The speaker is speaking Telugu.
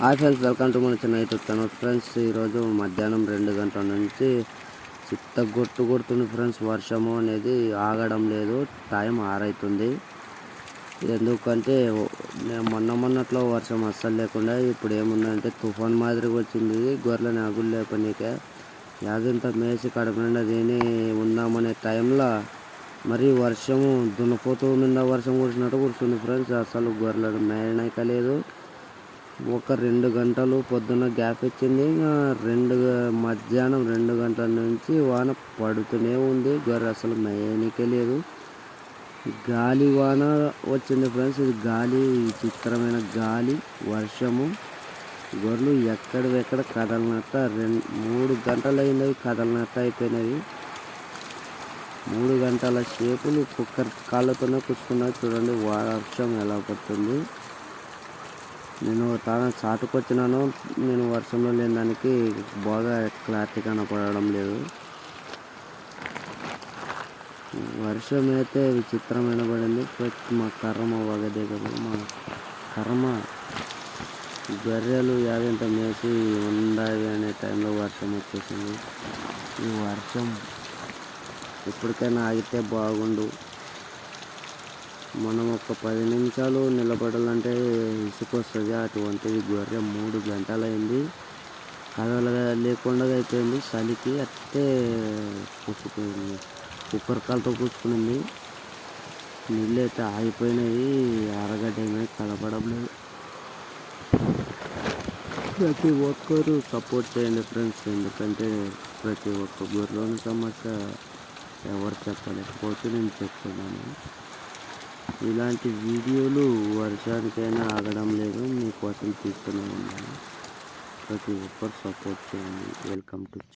హాయ్ ఫ్రెండ్స్ వెల్కమ్ టు మన చిన్న యూట్యూబ్ ఛానల్ ఫ్రెండ్స్ ఈరోజు మధ్యాహ్నం రెండు గంటల నుంచి చిత్త గుర్తు కొడుతుంది ఫ్రెండ్స్ వర్షము అనేది ఆగడం లేదు టైం ఆరైతుంది. ఎందుకంటే మేము మొన్న మొన్నట్లో వర్షం అస్సలు లేకుండా ఇప్పుడు ఏముందంటే తుఫాన్ మాదిరిగా వచ్చింది గొర్రెలని అగులు లేపనీకే. యాదంతా మేసి కడుపు నిండా తిని ఉన్నామనే టైంలో మరి వర్షము దున్నపోతూ మీద వర్షం కురిసినట్టు కురుస్తుంది ఫ్రెండ్స్ అసలు గొర్రెలను మేయనక లేదు. ఒక రెండు గంటలు పొద్దున్న గ్యాప్ ఇచ్చింది. ఇంకా రెండు మధ్యాహ్నం రెండు గంటల నుంచి వాన పడుతూనే ఉంది. గొర్రె అసలు మేయనికే లేదు. గాలి వాన వచ్చింది ఫ్రెండ్స్. ఇది గాలి చిత్రమైన గాలి వర్షము. గొర్రెలు ఎక్కడివెక్కడ కదలనట్ట రెండు మూడు గంటలు అయింది కదలనట్ట అయిపోయినవి మూడు గంటల సేపులు కుక్కర్ కాళ్ళతోనే కూర్చుకున్నా చూడండి వర్షం ఎలా పడుతుంది. నేను తాను చాటుకొచ్చినాను. నేను వర్షంలో లేని దానికి బాగా క్లారిటీ కనపడడం లేదు. వర్షం అయితే విచిత్రమైన పడింది మా కర్మ వగదే కదా. మా కర్మ గొర్రెలు యాదంత మేసి ఉండాలి అనే టైంలో వర్షం వచ్చేసింది. ఈ వర్షం ఎప్పటికైనా ఆగితే బాగుండు. మనం ఒక పది నిమిషాలు నిలబడాలంటే ఇసుకొస్తుంది. అటువంటి అటువంటిది గొర్రె మూడు గంటలైంది. కదలగా లేకుండా అయిపోయింది. చలికి అట్టే పుచ్చుకుంది కుక్కరకాలతో కాలతో నీళ్ళు అయితే ఆగిపోయినాయి. అరగడ్డ ఏమైనా కనపడం లేదు. ప్రతి ఒక్కరు సపోర్ట్ చేయండి ఫ్రెండ్స్. ఎందుకంటే ప్రతి ఒక్క గొర్రెలోని సమస్య ఎవరు చెప్పలేకపోతే నేను చెప్తున్నాను. ఇలాంటి వీడియోలు వర్షానికైనా ఆగడం లేదు. మీకోసం తీస్తూనే ఉన్నాను. ప్రతి ఒక్కరు సపోర్ట్ చేయండి. Welcome to